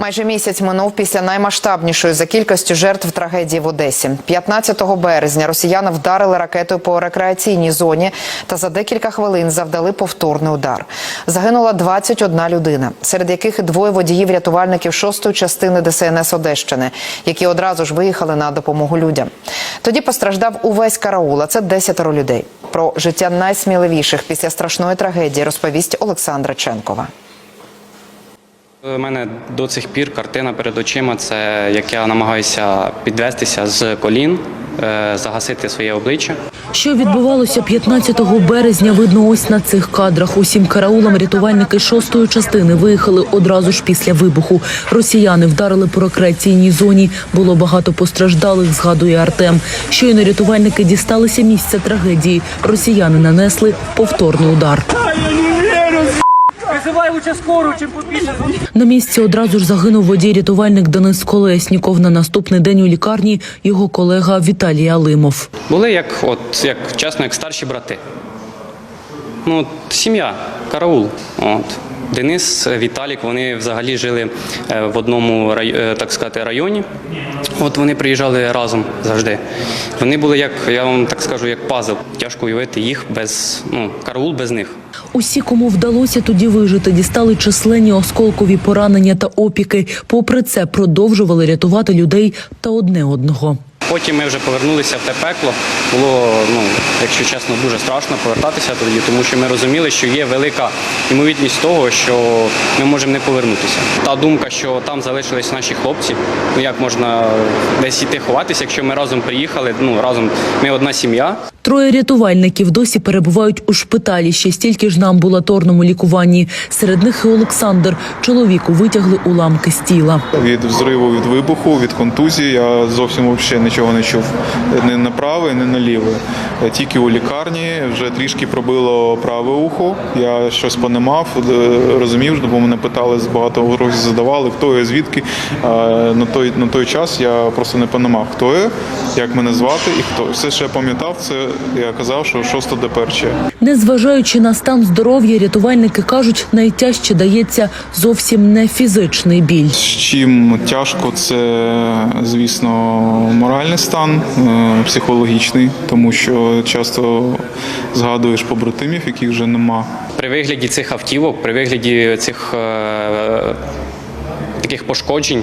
Майже місяць минув після наймасштабнішої за кількістю жертв трагедії в Одесі. 15 березня росіяни вдарили ракетою по рекреаційній зоні та за декілька хвилин завдали повторний удар. Загинула 21 людина, серед яких і двоє водіїв рятувальників шостої частини ДСНС Одещини, які одразу ж виїхали на допомогу людям. Тоді постраждав увесь караул, а це 10 людей. Про життя найсміливіших після страшної трагедії розповість Олександра Ченкова. У мене до цих пір картина перед очима це як я намагаюся підвестися з колін, е, загасити своє обличчя. Що відбувалося 15 березня, видно ось на цих кадрах. Усім караулам рятувальники шостої частини виїхали одразу ж після вибуху. Росіяни вдарили по рекреаційній зоні. Було багато постраждалих, згадує Артем. Щойно рятувальники дісталися місця трагедії. Росіяни нанесли повторний удар. Визивай лучше скору, чим побільше. На місці одразу ж загинув водій-рятувальник Денис Колесніков. На наступний день у лікарні його колега Віталій Алимов. Були як, от, як чесно, як старші брати. Ну, от, сім'я, караул. От. Денис, Віталік, вони взагалі жили е, в одному е, так сказати, районі. От вони приїжджали разом завжди. Вони були як, я вам так скажу, як пазл. Тяжко уявити їх без ну, караул без них. Усі, кому вдалося тоді вижити, дістали численні осколкові поранення та опіки. Попри це, продовжували рятувати людей та одне одного. Потім ми вже повернулися в те пекло. Було, ну, якщо чесно, дуже страшно повертатися тоді, тому що ми розуміли, що є велика ймовірність того, що ми можемо не повернутися. Та думка, що там залишились наші хлопці, ну як можна десь іти ховатися, якщо ми разом приїхали, ну разом ми одна сім'я. Троє рятувальників досі перебувають у шпиталі, ще стільки ж на амбулаторному лікуванні. Серед них і Олександр. Чоловіку витягли уламки з тіла. Від взриву, від вибуху, від контузії я зовсім взагалі нічого не чув. Не на праве, не на ліве. Тільки у лікарні вже трішки пробило праве ухо. Я щось понимав, е, розумів, бо мене питали багато вопросів задавали, хто я, звідки. А На той, на той час я просто не понимав, хто я, як мене звати і хто. Все, що я пам'ятав, це я казав, що 6 ДПРЧ. Незважаючи на стан здоров'я, рятувальники кажуть, найтяжче дається зовсім не фізичний біль. З чим тяжко, це звісно моральний стан, е, психологічний, тому що часто згадуєш побратимів, яких вже нема. При вигляді цих автівок, при вигляді цих е, таких пошкоджень,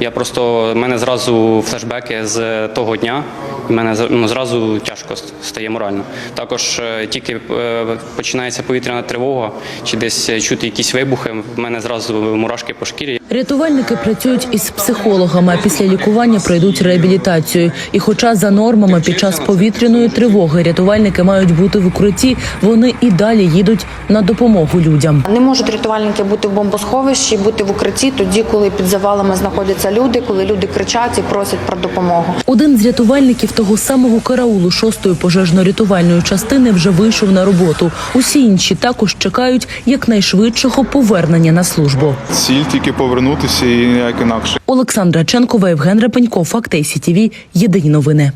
я просто в мене зразу флешбеки з того дня. в мене ну, зразу тяжко стає морально. Також е, тільки е, починається повітряна тривога, чи десь чути якісь вибухи, в мене зразу мурашки по шкірі. Рятувальники працюють із психологами, а після лікування пройдуть реабілітацію. І, хоча за нормами під час повітряної тривоги рятувальники мають бути в укритті, вони і далі їдуть на допомогу людям. Не можуть рятувальники бути в бомбосховищі, бути в укритті тоді, коли під завалами знаходяться люди, коли люди кричать і просять про допомогу. Один з рятувальників того самого караулу шостої пожежно-рятувальної частини вже вийшов на роботу. Усі інші також чекають якнайшвидшого повернення на службу. Ціль тільки повернутися і ніяк інакше. Олександра Ченкова, Євген Репенько, Факт СІТІВІ. Єдині новини.